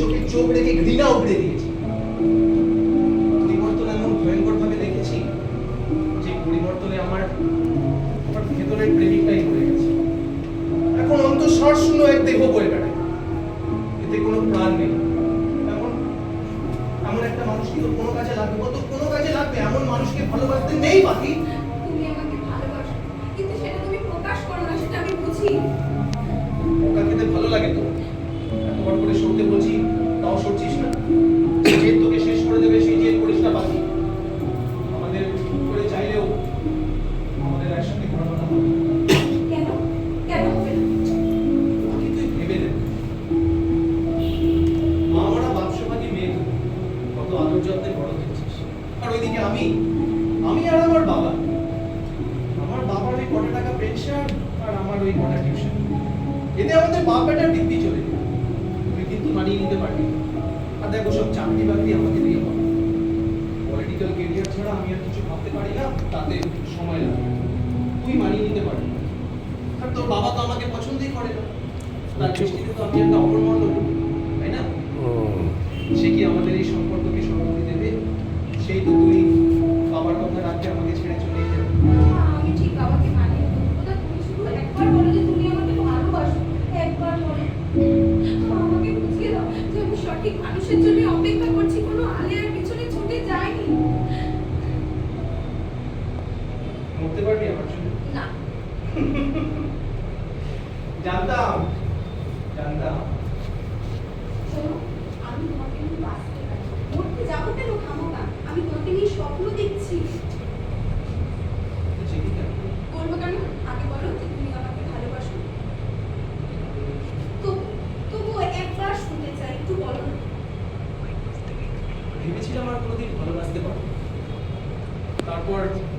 চোখে চোখ রেখে ঘৃণা উগড়ে দিয়েছি। পরিবর্তন এমন ভয়ঙ্কর ভাবে দেখেছি যে পরিবর্তনে আমার আমার ভেতরের প্রেমিকটাই মরে গেছে। এখন অন্তঃস্বর শূন্য এক দেহ বয়ে বেড়ায়। এতে কোনো প্রাণ নেই। এমন একটা মানুষ কোনো কাজে লাগবে? কত কোনো কাজে লাগবে? এমন মানুষকে ভালোবাসতে নেই বাকি। আমি আমি আর আমার বাবা। আমার বাবার ওই কটা টাকা পেনশন আর আমার ওই কটা টিউশন এতে আমাদের বাপ বেটার দিব্যি চলে কিন্তু মানিয়ে নিতে পারবি আর দেখো সব চাকরি বাকরি আমাকে দিয়ে হবে পলিটিক্যাল কেরিয়ার ছাড়া আমি আর কিছু ভাবতে পারি না তাতে সময় লাগে। তুই মানিয়ে নিতে পারবি। আর তোর বাবা তো আমাকে পছন্দই করে না। তার দৃষ্টিতে তো আমি একটা অপরমণ্ডল তাই না? সে কি আমাদের এই সম্পর্ককে সম্মতি দেবে? সেই তো তুই সঠিক মানুষের জন্য অপেক্ষা করছি কোনো আলিয়ার পিছনে ছুটে যায়নি। মরতে পারবি আমার জন্য? না। জানতাম জানতাম। ভেবেছিলাম আর কোনোদিন ভালোবাসতে পারব তারপর